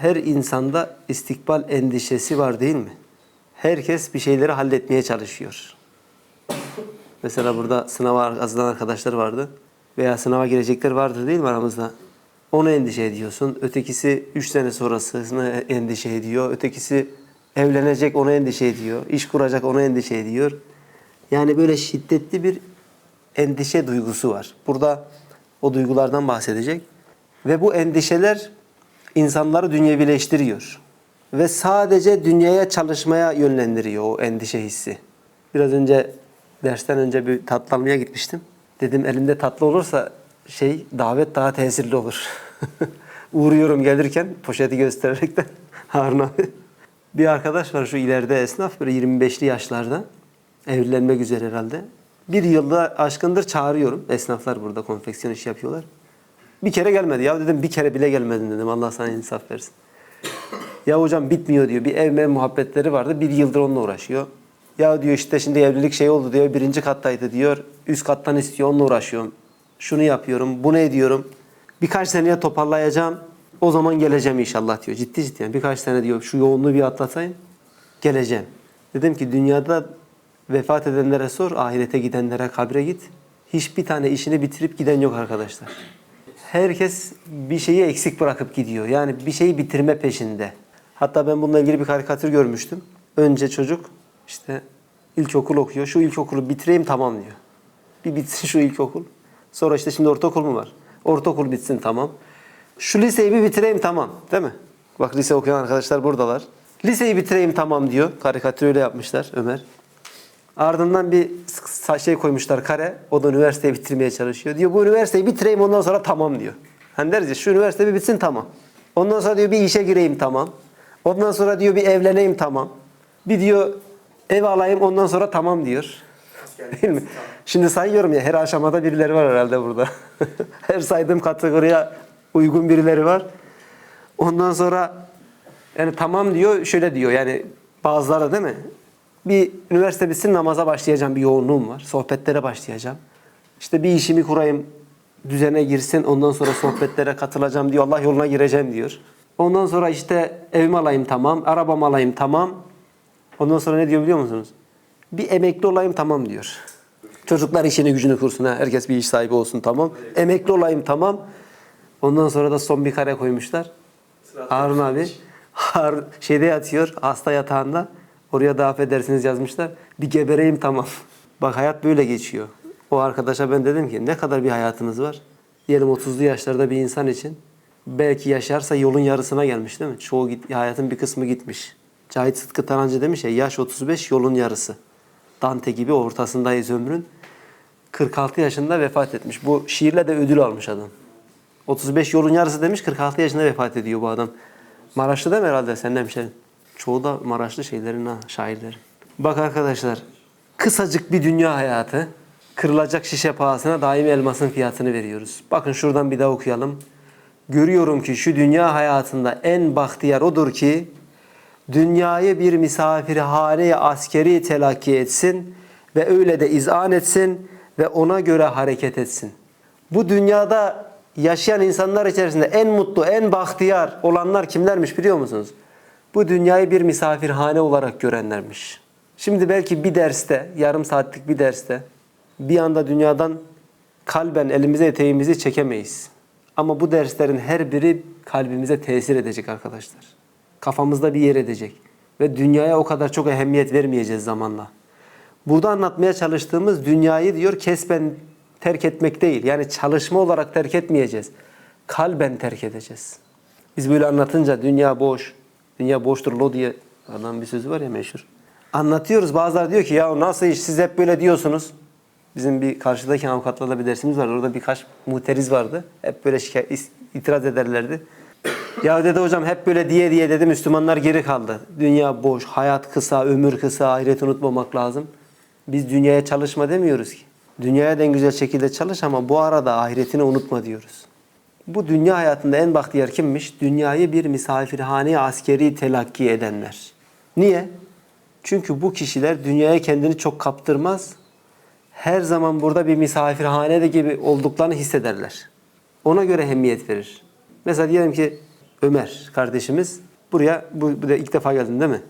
her insanda istikbal endişesi var değil mi? Herkes bir şeyleri halletmeye çalışıyor. Mesela burada sınava hazırlanan arkadaşlar vardı. Veya sınava girecekler vardır değil mi aramızda? Onu endişe ediyorsun. Ötekisi 3 sene sonrasını endişe ediyor. Ötekisi evlenecek onu endişe ediyor. İş kuracak onu endişe ediyor. Yani böyle şiddetli bir endişe duygusu var. Burada o duygulardan bahsedecek. Ve bu endişeler insanları dünyevileştiriyor. Ve sadece dünyaya çalışmaya yönlendiriyor o endişe hissi. Biraz önce dersten önce bir tatlı almaya gitmiştim. Dedim elimde tatlı olursa şey davet daha tesirli olur. Uğruyorum gelirken poşeti göstererekten Harun abi. Bir arkadaş var şu ileride esnaf böyle 25'li yaşlarda. Evlenmek üzere herhalde. Bir yılda aşkındır çağırıyorum. Esnaflar burada konfeksiyon işi yapıyorlar. Bir kere gelmedi. Ya dedim bir kere bile gelmedin dedim. Allah sana insaf versin. Ya hocam bitmiyor diyor. Bir ev muhabbetleri vardı. Bir yıldır onunla uğraşıyor. Ya diyor işte şimdi evlilik şey oldu diyor. Birinci kattaydı diyor. Üst kattan istiyor. Onunla uğraşıyorum. Şunu yapıyorum. Bunu ediyorum. Birkaç seneye toparlayacağım. O zaman geleceğim inşallah diyor. Ciddi ciddi. Yani birkaç sene diyor. Şu yoğunluğu bir atlatayım. Geleceğim. Dedim ki dünyada vefat edenlere sor. Ahirete gidenlere kabre git. Hiçbir tane işini bitirip giden yok arkadaşlar. Herkes bir şeyi eksik bırakıp gidiyor. Yani bir şeyi bitirme peşinde. Hatta ben bununla ilgili bir karikatür görmüştüm. Önce çocuk işte ilkokul okuyor. Şu ilkokulu bitireyim tamam diyor. Bir bitsin şu ilkokul. Sonra işte şimdi ortaokul mu var? Ortaokul bitsin tamam. Şu liseyi bir bitireyim tamam. Değil mi? Bak lise okuyan arkadaşlar buradalar. Liseyi bitireyim tamam diyor. Karikatür öyle yapmışlar Ömer. Ardından bir şey koymuşlar kare. O da üniversiteyi bitirmeye çalışıyor. Diyor bu üniversiteyi bitireyim ondan sonra tamam diyor. Hani deriz ya şu üniversite bir bitsin tamam. Ondan sonra diyor bir işe gireyim tamam. Ondan sonra diyor bir evleneyim tamam. Bir diyor ev alayım ondan sonra tamam diyor. Değil mi? Şimdi sayıyorum ya her aşamada birileri var herhalde burada. her saydığım kategoriye uygun birileri var. Ondan sonra yani tamam diyor şöyle diyor yani bazıları değil mi? Bir üniversite bitsin namaza başlayacağım bir yoğunluğum var. Sohbetlere başlayacağım. İşte bir işimi kurayım düzene girsin ondan sonra sohbetlere katılacağım diyor. Allah yoluna gireceğim diyor. Ondan sonra işte evimi alayım tamam, arabamı alayım tamam. Ondan sonra ne diyor biliyor musunuz? Bir emekli olayım tamam diyor. Çocuklar işini gücünü kursun ha. Herkes bir iş sahibi olsun tamam. Emekli olayım tamam. Ondan sonra da son bir kare koymuşlar. Harun abi Har şeyde yatıyor hasta yatağında. Oraya da affedersiniz yazmışlar. Bir gebereyim tamam. Bak hayat böyle geçiyor. O arkadaşa ben dedim ki ne kadar bir hayatınız var? Diyelim 30'lu yaşlarda bir insan için belki yaşarsa yolun yarısına gelmiş değil mi? Çoğu git, hayatın bir kısmı gitmiş. Cahit Sıtkı Tarancı demiş ya yaş 35 yolun yarısı. Dante gibi ortasındayız ömrün. 46 yaşında vefat etmiş. Bu şiirle de ödül almış adam. 35 yolun yarısı demiş 46 yaşında vefat ediyor bu adam. Maraşlı değil mi herhalde sen de hemşerin? Çoğu da Maraşlı şeylerin ha, şairlerin. Bak arkadaşlar kısacık bir dünya hayatı kırılacak şişe pahasına daim elmasın fiyatını veriyoruz. Bakın şuradan bir daha okuyalım. Görüyorum ki şu dünya hayatında en bahtiyar odur ki dünyayı bir misafirhane askeri telakki etsin ve öyle de izan etsin ve ona göre hareket etsin. Bu dünyada yaşayan insanlar içerisinde en mutlu, en bahtiyar olanlar kimlermiş biliyor musunuz? Bu dünyayı bir misafirhane olarak görenlermiş. Şimdi belki bir derste, yarım saatlik bir derste bir anda dünyadan kalben elimize eteğimizi çekemeyiz. Ama bu derslerin her biri kalbimize tesir edecek arkadaşlar. Kafamızda bir yer edecek. Ve dünyaya o kadar çok ehemmiyet vermeyeceğiz zamanla. Burada anlatmaya çalıştığımız dünyayı diyor kesben terk etmek değil. Yani çalışma olarak terk etmeyeceğiz. Kalben terk edeceğiz. Biz böyle anlatınca dünya boş, dünya boştur lo diye adam bir sözü var ya meşhur. Anlatıyoruz bazıları diyor ki ya nasıl iş siz hep böyle diyorsunuz. Bizim bir karşıdaki avukatlarla bir dersimiz vardı. Orada birkaç muhteriz vardı. Hep böyle şikayet, itiraz ederlerdi. Ya dedi hocam hep böyle diye diye dedi Müslümanlar geri kaldı. Dünya boş, hayat kısa, ömür kısa, ahireti unutmamak lazım. Biz dünyaya çalışma demiyoruz ki. Dünyaya da en güzel şekilde çalış ama bu arada ahiretini unutma diyoruz. Bu dünya hayatında en bahtiyar kimmiş? Dünyayı bir misafirhane askeri telakki edenler. Niye? Çünkü bu kişiler dünyaya kendini çok kaptırmaz. Her zaman burada bir misafirhanede gibi olduklarını hissederler. Ona göre ehemmiyet verir. Mesela diyelim ki Ömer kardeşimiz buraya bu, bu da ilk defa geldin değil mi?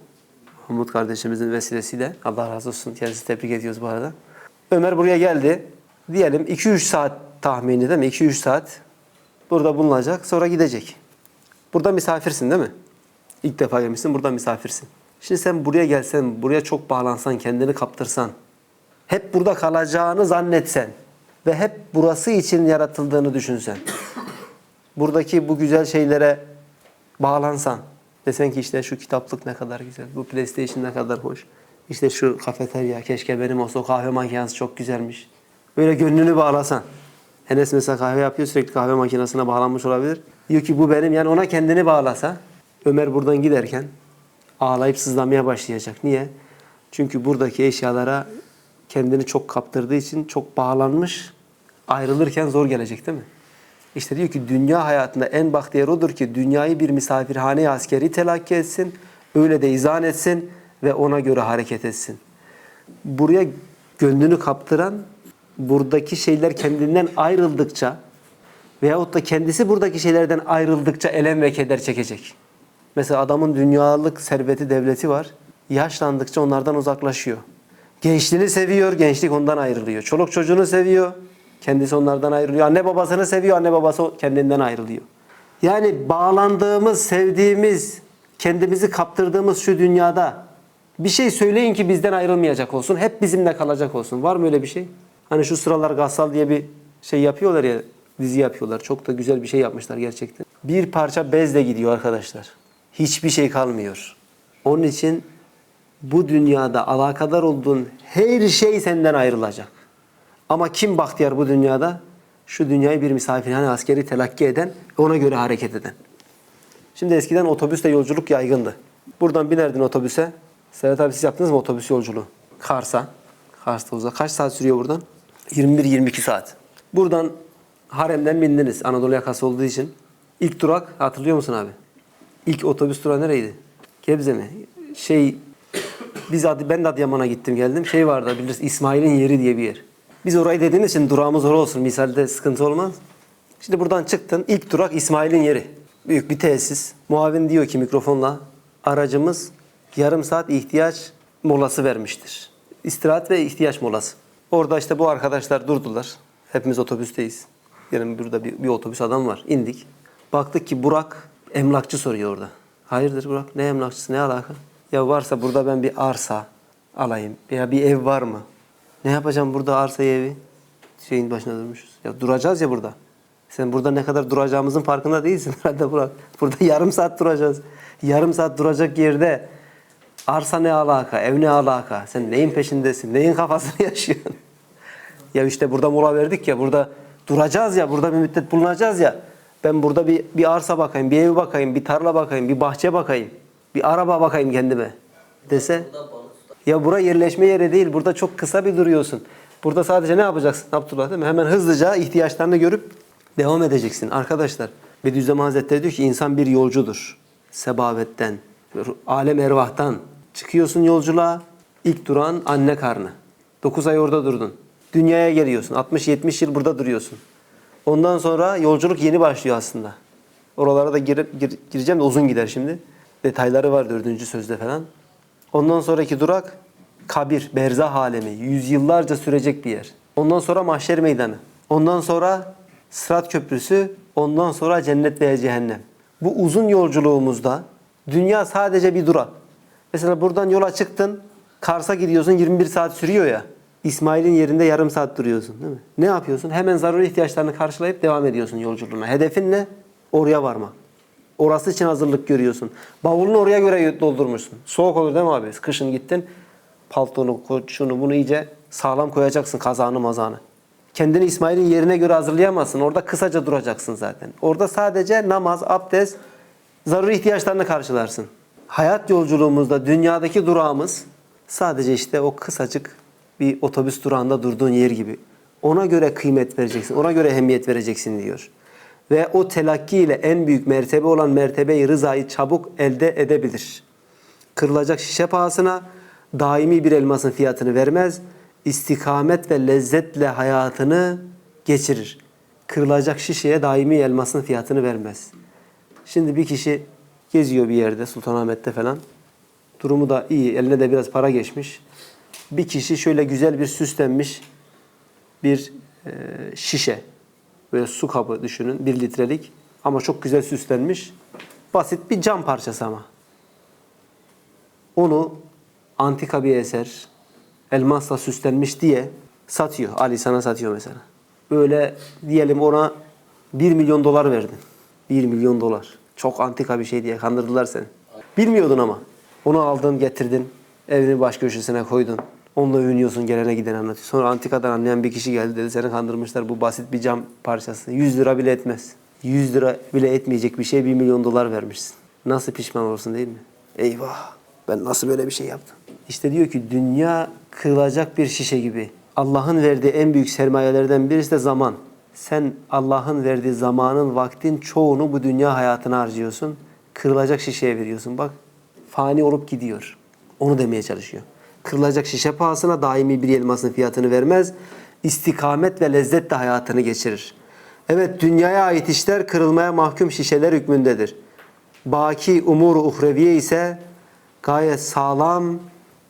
Umut kardeşimizin vesilesiyle. Allah razı olsun. Kendisi tebrik ediyoruz bu arada. Ömer buraya geldi. Diyelim 2-3 saat tahmini değil mi? 2-3 saat burada bulunacak. Sonra gidecek. Burada misafirsin değil mi? İlk defa gelmişsin. Burada misafirsin. Şimdi sen buraya gelsen, buraya çok bağlansan, kendini kaptırsan, hep burada kalacağını zannetsen ve hep burası için yaratıldığını düşünsen, buradaki bu güzel şeylere bağlansan, desen ki işte şu kitaplık ne kadar güzel, bu PlayStation ne kadar hoş, işte şu kafeterya keşke benim olsa o kahve makinesi çok güzelmiş. Böyle gönlünü bağlasan. Enes mesela kahve yapıyor sürekli kahve makinesine bağlanmış olabilir. Diyor ki bu benim yani ona kendini bağlasa Ömer buradan giderken ağlayıp sızlamaya başlayacak. Niye? Çünkü buradaki eşyalara kendini çok kaptırdığı için çok bağlanmış. Ayrılırken zor gelecek değil mi? İşte diyor ki dünya hayatında en bahtiyar odur ki dünyayı bir misafirhane askeri telakki etsin. Öyle de izan etsin ve ona göre hareket etsin. Buraya gönlünü kaptıran buradaki şeyler kendinden ayrıldıkça veyahut da kendisi buradaki şeylerden ayrıldıkça elem ve keder çekecek. Mesela adamın dünyalık serveti, devleti var. Yaşlandıkça onlardan uzaklaşıyor. Gençliğini seviyor, gençlik ondan ayrılıyor. Çoluk çocuğunu seviyor, kendisi onlardan ayrılıyor. Anne babasını seviyor, anne babası kendinden ayrılıyor. Yani bağlandığımız, sevdiğimiz, kendimizi kaptırdığımız şu dünyada bir şey söyleyin ki bizden ayrılmayacak olsun. Hep bizimle kalacak olsun. Var mı öyle bir şey? Hani şu sıralar Gassal diye bir şey yapıyorlar ya, dizi yapıyorlar. Çok da güzel bir şey yapmışlar gerçekten. Bir parça bezle gidiyor arkadaşlar. Hiçbir şey kalmıyor. Onun için bu dünyada alakadar olduğun her şey senden ayrılacak. Ama kim bahtiyar bu dünyada? Şu dünyayı bir misafirhane askeri telakki eden, ona göre hareket eden. Şimdi eskiden otobüsle yolculuk yaygındı. Buradan binerdin otobüse. Serhat abi siz yaptınız mı otobüs yolculuğu? Kars'a. Kars'ta uzak. Kaç saat sürüyor buradan? 21-22 saat. Buradan Harem'den bindiniz Anadolu yakası olduğu için. İlk durak hatırlıyor musun abi? İlk otobüs durağı nereydi? Gebze mi? Şey biz Adi, ben de Adıyaman'a gittim geldim. Şey vardı biliriz İsmail'in yeri diye bir yer. Biz orayı dediğimiz için durağımız orası olsun. Misalde sıkıntı olmaz. Şimdi buradan çıktın. ilk durak İsmail'in yeri. Büyük bir tesis. Muavin diyor ki mikrofonla aracımız yarım saat ihtiyaç molası vermiştir. İstirahat ve ihtiyaç molası. Orada işte bu arkadaşlar durdular. Hepimiz otobüsteyiz. Yani burada bir, bir otobüs adam var. İndik. Baktık ki Burak emlakçı soruyor orada. Hayırdır Burak? Ne emlakçısı? Ne alaka? Ya varsa burada ben bir arsa alayım. Ya bir ev var mı? Ne yapacağım burada arsayı evi? Şeyin başına durmuşuz. Ya duracağız ya burada. Sen burada ne kadar duracağımızın farkında değilsin herhalde Burak. Burada yarım saat duracağız. Yarım saat duracak yerde arsa ne alaka, ev ne alaka? Sen neyin peşindesin, neyin kafasını yaşıyorsun? ya işte burada mola verdik ya, burada duracağız ya, burada bir müddet bulunacağız ya. Ben burada bir, bir arsa bakayım, bir ev bakayım, bir tarla bakayım, bir bahçe bakayım, bir araba bakayım kendime dese. Ya bura yerleşme yeri değil. Burada çok kısa bir duruyorsun. Burada sadece ne yapacaksın Abdullah değil mi? Hemen hızlıca ihtiyaçlarını görüp devam edeceksin. Arkadaşlar Bediüzzaman Hazretleri diyor ki insan bir yolcudur. Sebavetten, alem ervahtan. Çıkıyorsun yolculuğa. İlk durağın anne karnı. 9 ay orada durdun. Dünyaya geliyorsun. 60-70 yıl burada duruyorsun. Ondan sonra yolculuk yeni başlıyor aslında. Oralara da girip, gir- gireceğim de uzun gider şimdi. Detayları var dördüncü sözde falan. Ondan sonraki durak kabir, berzah alemi. Yüzyıllarca sürecek bir yer. Ondan sonra mahşer meydanı. Ondan sonra Sırat Köprüsü. Ondan sonra cennet veya cehennem. Bu uzun yolculuğumuzda dünya sadece bir durak. Mesela buradan yola çıktın. Kars'a gidiyorsun 21 saat sürüyor ya. İsmail'in yerinde yarım saat duruyorsun değil mi? Ne yapıyorsun? Hemen zaruri ihtiyaçlarını karşılayıp devam ediyorsun yolculuğuna. Hedefin ne? Oraya varmak. Orası için hazırlık görüyorsun. Bavulunu oraya göre doldurmuşsun. Soğuk olur değil mi abi? Kışın gittin. Paltonu, şunu bunu iyice sağlam koyacaksın kazağını mazağını. Kendini İsmail'in yerine göre hazırlayamazsın. Orada kısaca duracaksın zaten. Orada sadece namaz, abdest, zaruri ihtiyaçlarını karşılarsın. Hayat yolculuğumuzda dünyadaki durağımız sadece işte o kısacık bir otobüs durağında durduğun yer gibi. Ona göre kıymet vereceksin, ona göre ehemmiyet vereceksin diyor. Ve o telakki ile en büyük mertebe olan mertebeyi rızayı çabuk elde edebilir. Kırılacak şişe pahasına daimi bir elmasın fiyatını vermez. istikamet ve lezzetle hayatını geçirir. Kırılacak şişeye daimi elmasın fiyatını vermez. Şimdi bir kişi geziyor bir yerde Sultanahmet'te falan. Durumu da iyi. Eline de biraz para geçmiş. Bir kişi şöyle güzel bir süslenmiş bir e, şişe. Böyle su kabı düşünün. Bir litrelik. Ama çok güzel süslenmiş. Basit bir cam parçası ama. Onu antika bir eser, elmasla süslenmiş diye satıyor. Ali sana satıyor mesela. Böyle diyelim ona 1 milyon dolar verdin. 1 milyon dolar. Çok antika bir şey diye kandırdılar seni. Bilmiyordun ama. Onu aldın getirdin. Evinin baş köşesine koydun. Onunla övünüyorsun gelene giden anlatıyor. Sonra antikadan anlayan bir kişi geldi dedi seni kandırmışlar bu basit bir cam parçası. 100 lira bile etmez. 100 lira bile etmeyecek bir şey 1 milyon dolar vermişsin. Nasıl pişman olursun değil mi? Eyvah ben nasıl böyle bir şey yaptım? İşte diyor ki dünya kırılacak bir şişe gibi. Allah'ın verdiği en büyük sermayelerden birisi de zaman. Sen Allah'ın verdiği zamanın, vaktin çoğunu bu dünya hayatına harcıyorsun. Kırılacak şişeye veriyorsun. Bak fani olup gidiyor. Onu demeye çalışıyor. Kırılacak şişe pahasına daimi bir elmasın fiyatını vermez. İstikamet ve lezzetle hayatını geçirir. Evet dünyaya ait işler kırılmaya mahkum şişeler hükmündedir. Baki umuru uhreviye ise gayet sağlam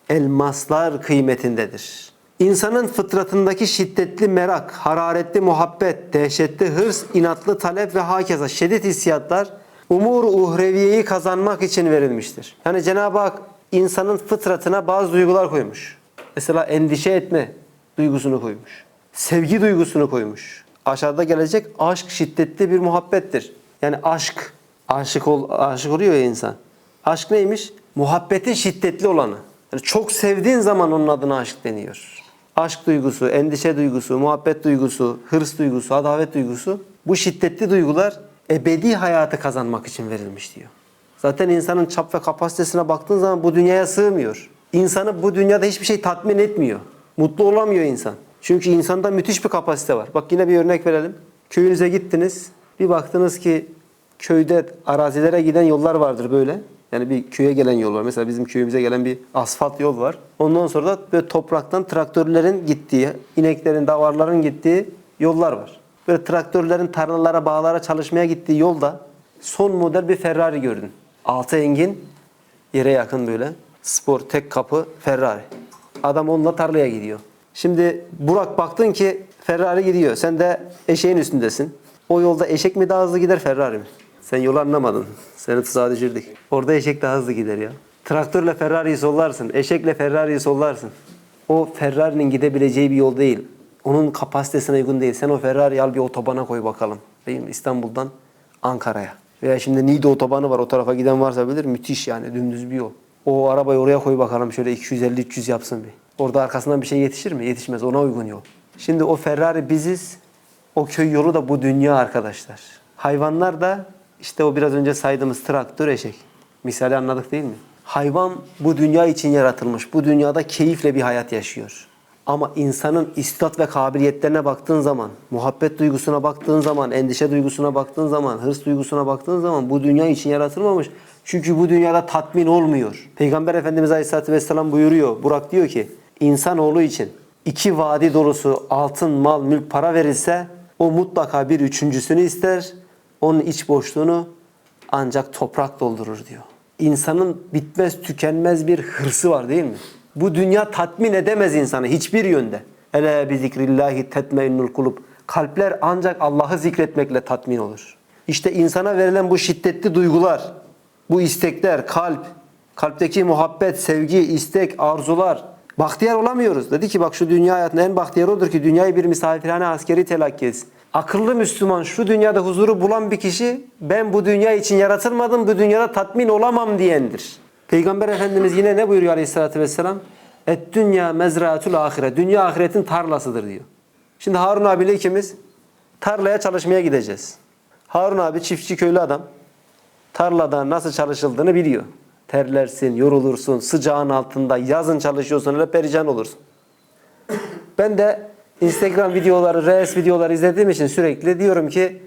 elmaslar kıymetindedir. İnsanın fıtratındaki şiddetli merak, hararetli muhabbet, dehşetli hırs, inatlı talep ve hakeza şiddet hissiyatlar umur uhreviyeyi kazanmak için verilmiştir. Yani Cenab-ı Hak insanın fıtratına bazı duygular koymuş. Mesela endişe etme duygusunu koymuş. Sevgi duygusunu koymuş. Aşağıda gelecek aşk şiddetli bir muhabbettir. Yani aşk, aşık ol, aşık oluyor ya insan. Aşk neymiş? Muhabbetin şiddetli olanı. Yani çok sevdiğin zaman onun adına aşk deniyor. Aşk duygusu, endişe duygusu, muhabbet duygusu, hırs duygusu, adavet duygusu bu şiddetli duygular ebedi hayatı kazanmak için verilmiş diyor. Zaten insanın çap ve kapasitesine baktığın zaman bu dünyaya sığmıyor. İnsanı bu dünyada hiçbir şey tatmin etmiyor. Mutlu olamıyor insan. Çünkü insanda müthiş bir kapasite var. Bak yine bir örnek verelim. Köyünüze gittiniz. Bir baktınız ki köyde arazilere giden yollar vardır böyle. Yani bir köye gelen yol var. Mesela bizim köyümüze gelen bir asfalt yol var. Ondan sonra da böyle topraktan traktörlerin gittiği, ineklerin, davarların gittiği yollar var. Böyle traktörlerin tarlalara, bağlara çalışmaya gittiği yolda son model bir Ferrari gördün. Altı engin, yere yakın böyle. Spor, tek kapı Ferrari. Adam onunla tarlaya gidiyor. Şimdi Burak baktın ki Ferrari gidiyor. Sen de eşeğin üstündesin. O yolda eşek mi daha hızlı gider Ferrari mi? Sen yolu anlamadın. Seni tuzağa düşürdük. Orada eşek daha hızlı gider ya. Traktörle Ferrari'yi sollarsın. Eşekle Ferrari'yi sollarsın. O Ferrari'nin gidebileceği bir yol değil. Onun kapasitesine uygun değil. Sen o Ferrari'yi al bir otobana koy bakalım. Değil mi? İstanbul'dan Ankara'ya. Veya şimdi Niğde otobanı var. O tarafa giden varsa bilir. Müthiş yani. Dümdüz bir yol. O arabayı oraya koy bakalım. Şöyle 250-300 yapsın bir. Orada arkasından bir şey yetişir mi? Yetişmez. Ona uygun yol. Şimdi o Ferrari biziz. O köy yolu da bu dünya arkadaşlar. Hayvanlar da işte o biraz önce saydığımız traktör, eşek. Misali anladık değil mi? Hayvan bu dünya için yaratılmış. Bu dünyada keyifle bir hayat yaşıyor. Ama insanın istat ve kabiliyetlerine baktığın zaman, muhabbet duygusuna baktığın zaman, endişe duygusuna baktığın zaman, hırs duygusuna baktığın zaman bu dünya için yaratılmamış. Çünkü bu dünyada tatmin olmuyor. Peygamber Efendimiz Aleyhisselatü Vesselam buyuruyor. Burak diyor ki, insanoğlu için iki vadi dolusu altın, mal, mülk, para verilse o mutlaka bir üçüncüsünü ister. Onun iç boşluğunu ancak toprak doldurur diyor. İnsanın bitmez tükenmez bir hırsı var değil mi? Bu dünya tatmin edemez insanı hiçbir yönde. Ele bi zikrillahi tetmeinnul kulub. Kalpler ancak Allah'ı zikretmekle tatmin olur. İşte insana verilen bu şiddetli duygular, bu istekler, kalp, kalpteki muhabbet, sevgi, istek, arzular. Bahtiyar olamıyoruz. Dedi ki bak şu dünya hayatında en bahtiyar odur ki dünyayı bir misafirhane askeri telakki etsin. Akıllı Müslüman şu dünyada huzuru bulan bir kişi ben bu dünya için yaratılmadım, bu dünyada tatmin olamam diyendir. Peygamber Efendimiz yine ne buyuruyor aleyhissalatü vesselam? Et dünya mezraatül ahire. Dünya ahiretin tarlasıdır diyor. Şimdi Harun abiyle ikimiz tarlaya çalışmaya gideceğiz. Harun abi çiftçi köylü adam. Tarlada nasıl çalışıldığını biliyor. Terlersin, yorulursun, sıcağın altında, yazın çalışıyorsun, öyle perişan olursun. Ben de Instagram videoları, Reels videoları izlediğim için sürekli diyorum ki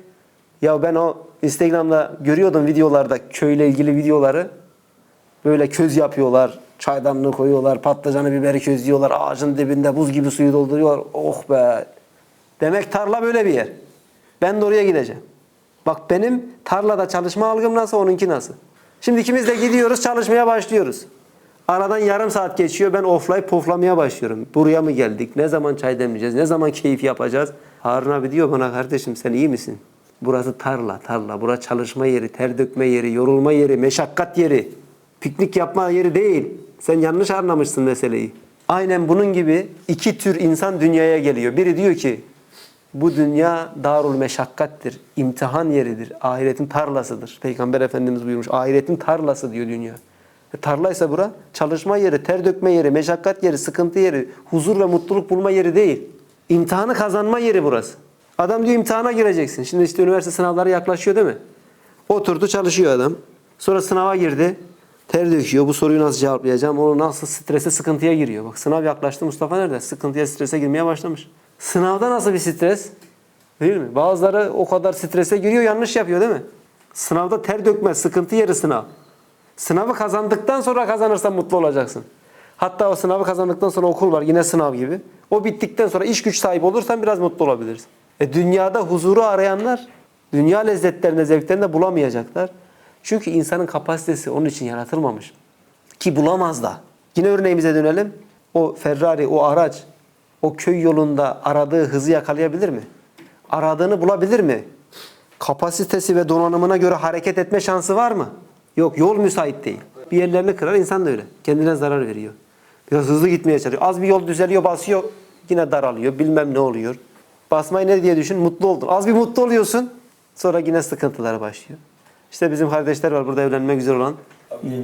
ya ben o Instagram'da görüyordum videolarda köyle ilgili videoları. Böyle köz yapıyorlar, çaydanlığı koyuyorlar, patlıcanı biberi közlüyorlar, ağacın dibinde buz gibi suyu dolduruyorlar. Oh be! Demek tarla böyle bir yer. Ben de oraya gideceğim. Bak benim tarlada çalışma algım nasıl, onunki nasıl? Şimdi ikimiz de gidiyoruz, çalışmaya başlıyoruz. Aradan yarım saat geçiyor, ben oflayıp puflamaya başlıyorum. Buraya mı geldik? Ne zaman çay demleyeceğiz? Ne zaman keyif yapacağız? Harun abi diyor bana, kardeşim sen iyi misin? Burası tarla, tarla. Burası çalışma yeri, ter dökme yeri, yorulma yeri, meşakkat yeri. Piknik yapma yeri değil. Sen yanlış anlamışsın meseleyi. Aynen bunun gibi iki tür insan dünyaya geliyor. Biri diyor ki bu dünya darul meşakkattir, imtihan yeridir, ahiretin tarlasıdır. Peygamber Efendimiz buyurmuş, ahiretin tarlası diyor dünya. E, tarlaysa bura çalışma yeri, ter dökme yeri, meşakkat yeri, sıkıntı yeri, huzur ve mutluluk bulma yeri değil. İmtihanı kazanma yeri burası. Adam diyor imtihana gireceksin. Şimdi işte üniversite sınavları yaklaşıyor değil mi? Oturdu çalışıyor adam. Sonra sınava girdi. Ter döküyor. Bu soruyu nasıl cevaplayacağım? Onu nasıl strese, sıkıntıya giriyor. Bak sınav yaklaştı. Mustafa nerede? Sıkıntıya, strese girmeye başlamış. Sınavda nasıl bir stres? Değil mi? Bazıları o kadar strese giriyor, yanlış yapıyor değil mi? Sınavda ter dökme, sıkıntı yeri sınav. Sınavı kazandıktan sonra kazanırsan mutlu olacaksın. Hatta o sınavı kazandıktan sonra okul var yine sınav gibi. O bittikten sonra iş güç sahibi olursan biraz mutlu olabilirsin. E dünyada huzuru arayanlar dünya lezzetlerinde, zevklerinde bulamayacaklar. Çünkü insanın kapasitesi onun için yaratılmamış. Ki bulamaz da. Yine örneğimize dönelim. O Ferrari, o araç, o köy yolunda aradığı hızı yakalayabilir mi? Aradığını bulabilir mi? Kapasitesi ve donanımına göre hareket etme şansı var mı? Yok, yol müsait değil. Bir yerlerini kırar, insan da öyle. Kendine zarar veriyor. Biraz hızlı gitmeye çalışıyor. Az bir yol düzeliyor, basıyor, yine daralıyor, bilmem ne oluyor. Basmayı ne diye düşün? Mutlu oldun. Az bir mutlu oluyorsun, sonra yine sıkıntılara başlıyor. İşte bizim kardeşler var burada evlenmek güzel olan.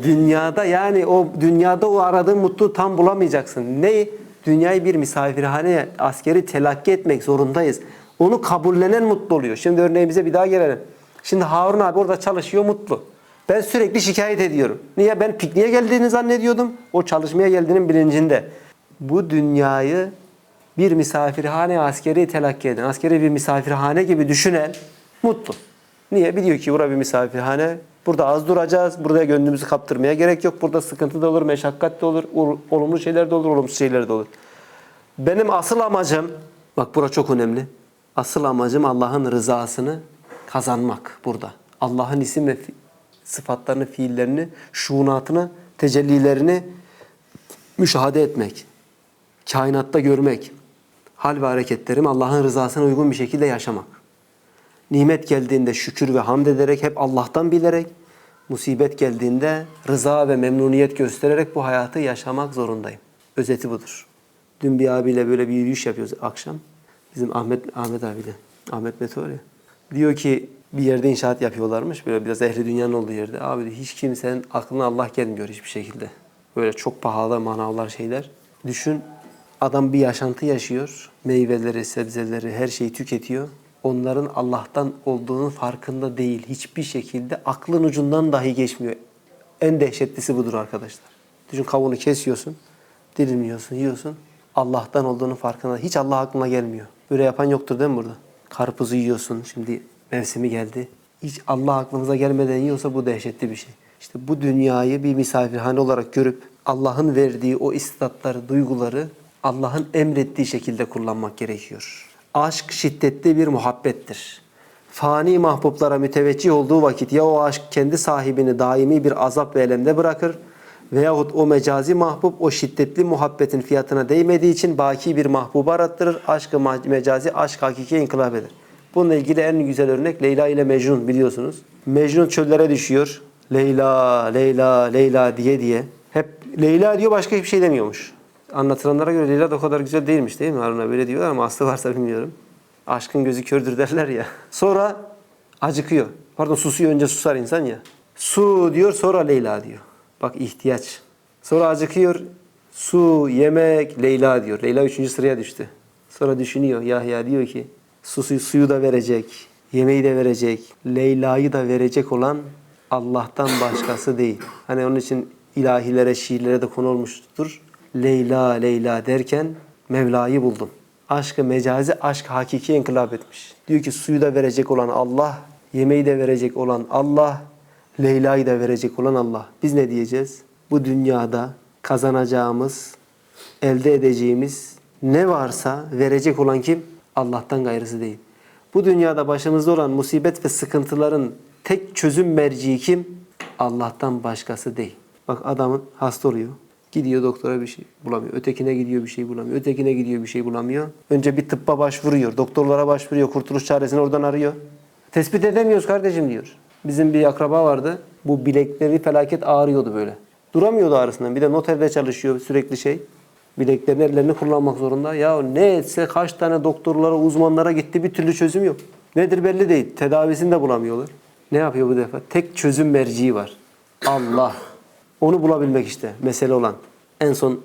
Dünyada yani o dünyada o aradığın mutluluğu tam bulamayacaksın. Neyi? Dünyayı bir misafirhane, askeri telakki etmek zorundayız. Onu kabullenen mutlu oluyor. Şimdi örneğimize bir daha gelelim. Şimdi Harun abi orada çalışıyor mutlu. Ben sürekli şikayet ediyorum. Niye? Ben pikniğe geldiğini zannediyordum. O çalışmaya geldiğinin bilincinde. Bu dünyayı bir misafirhane askeri telakki eden, askeri bir misafirhane gibi düşünen mutlu. Niye? Biliyor ki burası bir misafirhane. Burada az duracağız. Burada gönlümüzü kaptırmaya gerek yok. Burada sıkıntı da olur, meşakkat de olur, ol- olumlu şeyler de olur, olumsuz şeyler de olur. Benim asıl amacım, bak bura çok önemli. Asıl amacım Allah'ın rızasını kazanmak burada. Allah'ın isim ve sıfatlarını, fiillerini, şuunatını, tecellilerini müşahede etmek. Kainatta görmek. Hal ve hareketlerim Allah'ın rızasına uygun bir şekilde yaşamak. Nimet geldiğinde şükür ve hamd ederek, hep Allah'tan bilerek, musibet geldiğinde rıza ve memnuniyet göstererek bu hayatı yaşamak zorundayım. Özeti budur. Dün bir abiyle böyle bir yürüyüş yapıyoruz akşam. Bizim Ahmet Ahmet abiyle. Ahmet Mete var ya. Diyor ki bir yerde inşaat yapıyorlarmış. Böyle biraz ehli dünyanın olduğu yerde. Abi hiç kimsenin aklına Allah gelmiyor hiçbir şekilde. Böyle çok pahalı manavlar şeyler. Düşün adam bir yaşantı yaşıyor. Meyveleri, sebzeleri, her şeyi tüketiyor. Onların Allah'tan olduğunun farkında değil. Hiçbir şekilde aklın ucundan dahi geçmiyor. En dehşetlisi budur arkadaşlar. Düşün kavuğunu kesiyorsun, dilimliyorsun, yiyorsun. Allah'tan olduğunun farkında. Hiç Allah aklına gelmiyor. Böyle yapan yoktur değil mi burada? Karpuzu yiyorsun, şimdi mevsimi geldi. Hiç Allah aklınıza gelmeden yiyorsa bu dehşetli bir şey. İşte bu dünyayı bir misafirhane olarak görüp Allah'ın verdiği o istatları, duyguları Allah'ın emrettiği şekilde kullanmak gerekiyor. Aşk şiddetli bir muhabbettir. Fani mahbublara müteveccih olduğu vakit ya o aşk kendi sahibini daimi bir azap ve elemde bırakır veyahut o mecazi mahbub o şiddetli muhabbetin fiyatına değmediği için baki bir mahbubu arattırır. Aşkı mecazi aşk hakiki inkılap eder. Bununla ilgili en güzel örnek Leyla ile Mecnun biliyorsunuz. Mecnun çöllere düşüyor. Leyla, Leyla, Leyla diye diye. Hep Leyla diyor başka hiçbir şey demiyormuş. Anlatılanlara göre Leyla da o kadar güzel değilmiş değil mi Harun'a böyle diyorlar ama aslı varsa bilmiyorum. Aşkın gözü kördür derler ya. Sonra acıkıyor. Pardon susuyor önce susar insan ya. Su diyor sonra Leyla diyor. Bak ihtiyaç. Sonra acıkıyor. Su, yemek, Leyla diyor. Leyla üçüncü sıraya düştü. Sonra düşünüyor. Yahya diyor ki suyu, suyu da verecek, yemeği de verecek, Leyla'yı da verecek olan Allah'tan başkası değil. Hani onun için ilahilere, şiirlere de konu olmuştur. Leyla, Leyla derken Mevla'yı buldum. Aşkı mecazi, aşk hakiki inkılap etmiş. Diyor ki suyu da verecek olan Allah, yemeği de verecek olan Allah, Leyla'yı da verecek olan Allah. Biz ne diyeceğiz? Bu dünyada kazanacağımız, elde edeceğimiz ne varsa verecek olan kim? Allah'tan gayrısı değil. Bu dünyada başımızda olan musibet ve sıkıntıların tek çözüm merciği kim? Allah'tan başkası değil. Bak adamın hasta oluyor. Gidiyor doktora bir şey bulamıyor. Ötekine gidiyor bir şey bulamıyor. Ötekine gidiyor bir şey bulamıyor. Önce bir tıbba başvuruyor. Doktorlara başvuruyor. Kurtuluş çaresini oradan arıyor. Tespit edemiyoruz kardeşim diyor. Bizim bir akraba vardı. Bu bilekleri felaket ağrıyordu böyle. Duramıyordu ağrısından. Bir de noterde çalışıyor sürekli şey. Bileklerini ellerini kullanmak zorunda. Ya ne etse kaç tane doktorlara, uzmanlara gitti bir türlü çözüm yok. Nedir belli değil. Tedavisini de bulamıyorlar. Ne yapıyor bu defa? Tek çözüm merciği var. Allah. Onu bulabilmek işte mesele olan. En son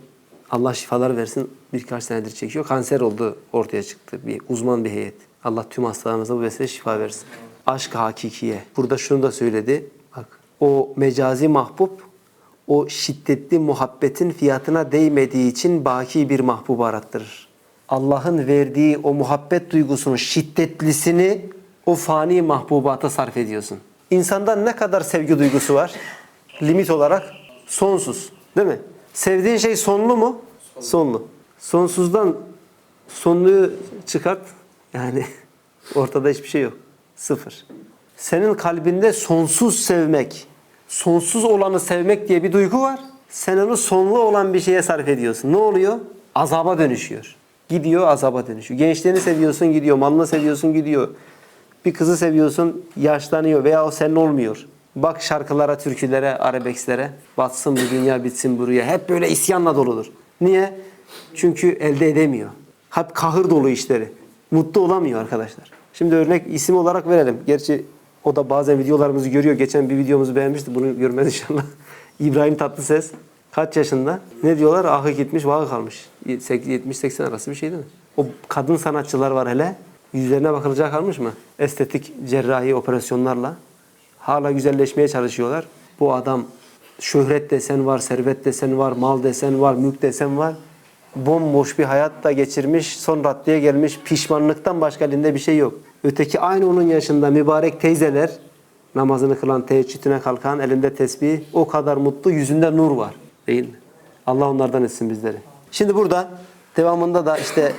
Allah şifalar versin birkaç senedir çekiyor. Kanser oldu ortaya çıktı. Bir uzman bir heyet. Allah tüm hastalarımıza bu vesile şifa versin. Aşk hakikiye. Burada şunu da söyledi. Bak o mecazi mahbub o şiddetli muhabbetin fiyatına değmediği için baki bir mahbubu arattırır. Allah'ın verdiği o muhabbet duygusunun şiddetlisini o fani mahbubata sarf ediyorsun. İnsanda ne kadar sevgi duygusu var? Limit olarak sonsuz. Değil mi? Sevdiğin şey sonlu mu? Sonlu. Sonsuzdan sonluyu çıkart. Yani ortada hiçbir şey yok. Sıfır. Senin kalbinde sonsuz sevmek, sonsuz olanı sevmek diye bir duygu var. Sen onu sonlu olan bir şeye sarf ediyorsun. Ne oluyor? Azaba dönüşüyor. Gidiyor azaba dönüşüyor. Gençliğini seviyorsun gidiyor, malını seviyorsun gidiyor. Bir kızı seviyorsun yaşlanıyor veya o senin olmuyor. Bak şarkılara, türkülere, arabeskslere. Batsın bu dünya, bitsin bu rüya. Hep böyle isyanla doludur. Niye? Çünkü elde edemiyor. Hep kahır dolu işleri. Mutlu olamıyor arkadaşlar. Şimdi örnek isim olarak verelim. Gerçi o da bazen videolarımızı görüyor. Geçen bir videomuzu beğenmişti. Bunu görmez inşallah. İbrahim Tatlıses. Kaç yaşında? Ne diyorlar? Ahı gitmiş, vahı kalmış. 70-80 arası bir şey değil mi? O kadın sanatçılar var hele. Yüzlerine bakılacak kalmış mı? Estetik cerrahi operasyonlarla. Hala güzelleşmeye çalışıyorlar. Bu adam şöhret desen var, servet desen var, mal desen var, mülk desen var. Bomboş bir hayat da geçirmiş, son raddeye gelmiş. Pişmanlıktan başka elinde bir şey yok. Öteki aynı onun yaşında mübarek teyzeler, namazını kılan, teheccüdüne kalkan, elinde tesbih, o kadar mutlu, yüzünde nur var. Değil mi? Allah onlardan etsin bizleri. Şimdi burada devamında da işte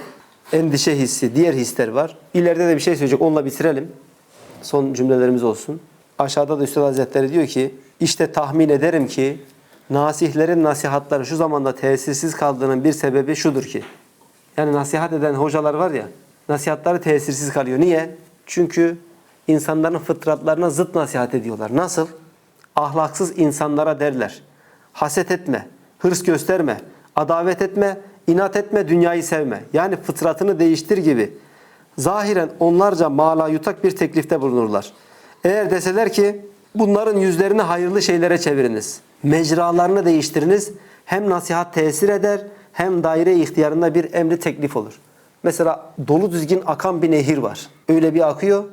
endişe hissi, diğer hisler var. İleride de bir şey söyleyecek, onunla bitirelim. Son cümlelerimiz olsun. Aşağıda da Üstad Hazretleri diyor ki, işte tahmin ederim ki nasihlerin nasihatları şu zamanda tesirsiz kaldığının bir sebebi şudur ki. Yani nasihat eden hocalar var ya, nasihatları tesirsiz kalıyor. Niye? Çünkü insanların fıtratlarına zıt nasihat ediyorlar. Nasıl? Ahlaksız insanlara derler. Haset etme, hırs gösterme, adavet etme, inat etme, dünyayı sevme. Yani fıtratını değiştir gibi. Zahiren onlarca mala yutak bir teklifte bulunurlar. Eğer deseler ki bunların yüzlerini hayırlı şeylere çeviriniz. Mecralarını değiştiriniz. Hem nasihat tesir eder hem daire ihtiyarında bir emri teklif olur. Mesela dolu düzgün akan bir nehir var. Öyle bir akıyor.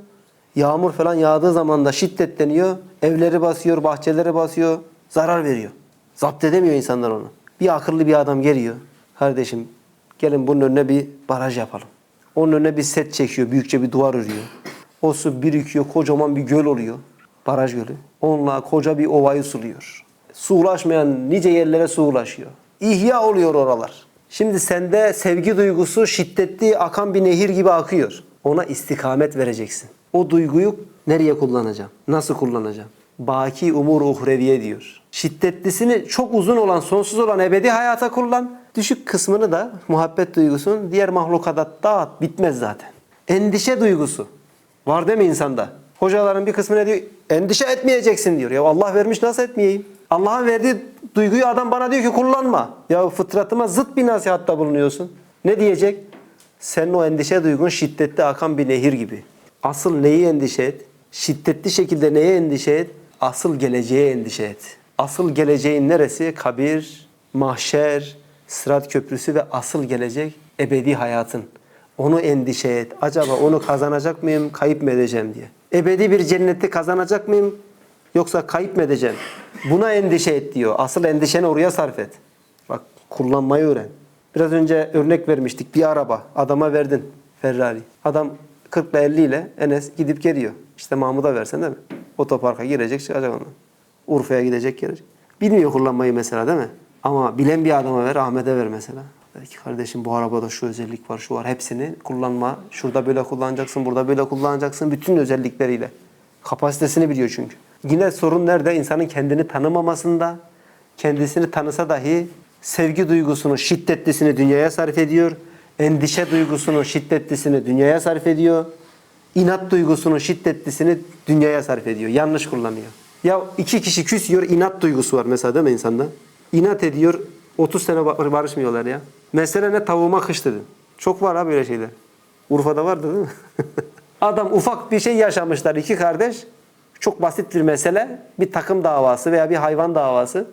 Yağmur falan yağdığı zaman da şiddetleniyor. Evleri basıyor, bahçeleri basıyor. Zarar veriyor. Zapt edemiyor insanlar onu. Bir akıllı bir adam geliyor. Kardeşim gelin bunun önüne bir baraj yapalım. Onun önüne bir set çekiyor. Büyükçe bir duvar örüyor. O su birikiyor. Kocaman bir göl oluyor. Baraj gölü. Onunla koca bir ovayı suluyor. Su ulaşmayan nice yerlere su ulaşıyor. İhya oluyor oralar. Şimdi sende sevgi duygusu şiddetli akan bir nehir gibi akıyor. Ona istikamet vereceksin. O duyguyu nereye kullanacağım? Nasıl kullanacağım? Baki umur uhreviye diyor. Şiddetlisini çok uzun olan, sonsuz olan ebedi hayata kullan. Düşük kısmını da muhabbet duygusunun diğer mahlukata dağıt. Bitmez zaten. Endişe duygusu. Var değil mi insanda? Hocaların bir kısmı ne diyor? Endişe etmeyeceksin diyor. Ya Allah vermiş nasıl etmeyeyim? Allah'ın verdiği duyguyu adam bana diyor ki kullanma. Ya fıtratıma zıt bir nasihatta bulunuyorsun. Ne diyecek? Senin o endişe duygun şiddetli akan bir nehir gibi. Asıl neyi endişe et? Şiddetli şekilde neye endişe et? Asıl geleceğe endişe et. Asıl geleceğin neresi? Kabir, mahşer, sırat köprüsü ve asıl gelecek ebedi hayatın. Onu endişe et. Acaba onu kazanacak mıyım, kayıp mı edeceğim diye. Ebedi bir cenneti kazanacak mıyım yoksa kayıp mı edeceğim? Buna endişe et diyor. Asıl endişeni oraya sarf et. Bak kullanmayı öğren. Biraz önce örnek vermiştik. Bir araba adama verdin Ferrari. Adam 40 ile 50 ile Enes gidip geliyor. İşte Mahmut'a versen değil mi? Otoparka girecek çıkacak ondan. Urfa'ya gidecek gelecek. Bilmiyor kullanmayı mesela değil mi? Ama bilen bir adama ver, Ahmet'e ver mesela. Belki kardeşim bu arabada şu özellik var, şu var. Hepsini kullanma. Şurada böyle kullanacaksın, burada böyle kullanacaksın. Bütün özellikleriyle. Kapasitesini biliyor çünkü. Yine sorun nerede? İnsanın kendini tanımamasında. Kendisini tanısa dahi sevgi duygusunun şiddetlisini dünyaya sarf ediyor. Endişe duygusunun şiddetlisini dünyaya sarf ediyor. İnat duygusunun şiddetlisini dünyaya sarf ediyor. Yanlış kullanıyor. Ya iki kişi küsüyor, inat duygusu var mesela değil mi insanda? İnat ediyor, 30 sene ba- barışmıyorlar ya. Mesele ne? Tavuğuma kış dedin. Çok var ha böyle şeyler. Urfa'da vardı değil mi? Adam ufak bir şey yaşamışlar iki kardeş. Çok basit bir mesele. Bir takım davası veya bir hayvan davası.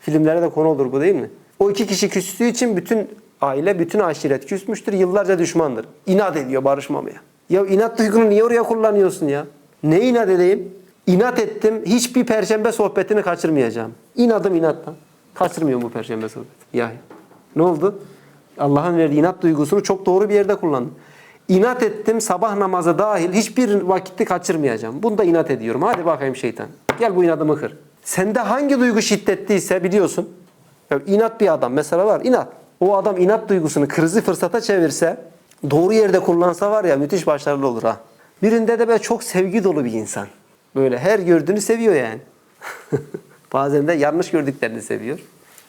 Filmlere de konu olur bu değil mi? O iki kişi küstüğü için bütün aile, bütün aşiret küsmüştür. Yıllarca düşmandır. İnat ediyor barışmamaya. Ya inat duygunu niye oraya kullanıyorsun ya? Ne inat edeyim? İnat ettim. Hiçbir perşembe sohbetini kaçırmayacağım. İnadım inattan. Kaçırmıyorum bu perşembe sohbeti. Ya ne oldu? Allah'ın verdiği inat duygusunu çok doğru bir yerde kullandım. İnat ettim sabah namazı dahil hiçbir vakitti kaçırmayacağım. Bunda inat ediyorum. Hadi bakayım şeytan. Gel bu inadımı kır. Sende hangi duygu şiddetliyse biliyorsun. Ya inat bir adam mesela var inat. O adam inat duygusunu krizi fırsata çevirse doğru yerde kullansa var ya müthiş başarılı olur ha. Birinde de böyle çok sevgi dolu bir insan. Böyle her gördüğünü seviyor yani. Bazen de yanlış gördüklerini seviyor.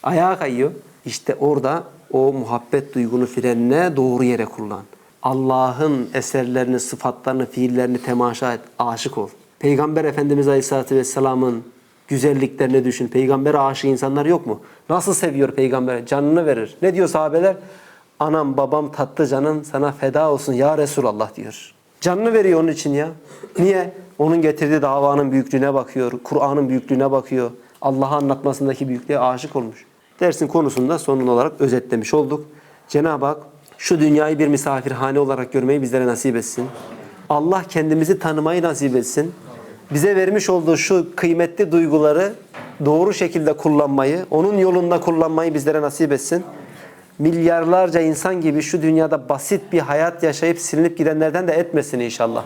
Ayağa kayıyor. İşte orada o muhabbet duygunu frenine doğru yere kullan. Allah'ın eserlerini, sıfatlarını, fiillerini temaşa et, aşık ol. Peygamber Efendimiz Aleyhisselatü Vesselam'ın güzelliklerini düşün. Peygambere aşık insanlar yok mu? Nasıl seviyor peygambere? Canını verir. Ne diyor sahabeler? Anam babam tatlı canım sana feda olsun ya Resulallah diyor. Canını veriyor onun için ya. Niye? Onun getirdiği davanın büyüklüğüne bakıyor. Kur'an'ın büyüklüğüne bakıyor. Allah'a anlatmasındaki büyüklüğe aşık olmuş. Dersin konusunda sonun olarak özetlemiş olduk. Cenab-ı Hak şu dünyayı bir misafirhane olarak görmeyi bizlere nasip etsin. Allah kendimizi tanımayı nasip etsin. Bize vermiş olduğu şu kıymetli duyguları doğru şekilde kullanmayı, onun yolunda kullanmayı bizlere nasip etsin. Milyarlarca insan gibi şu dünyada basit bir hayat yaşayıp silinip gidenlerden de etmesin inşallah.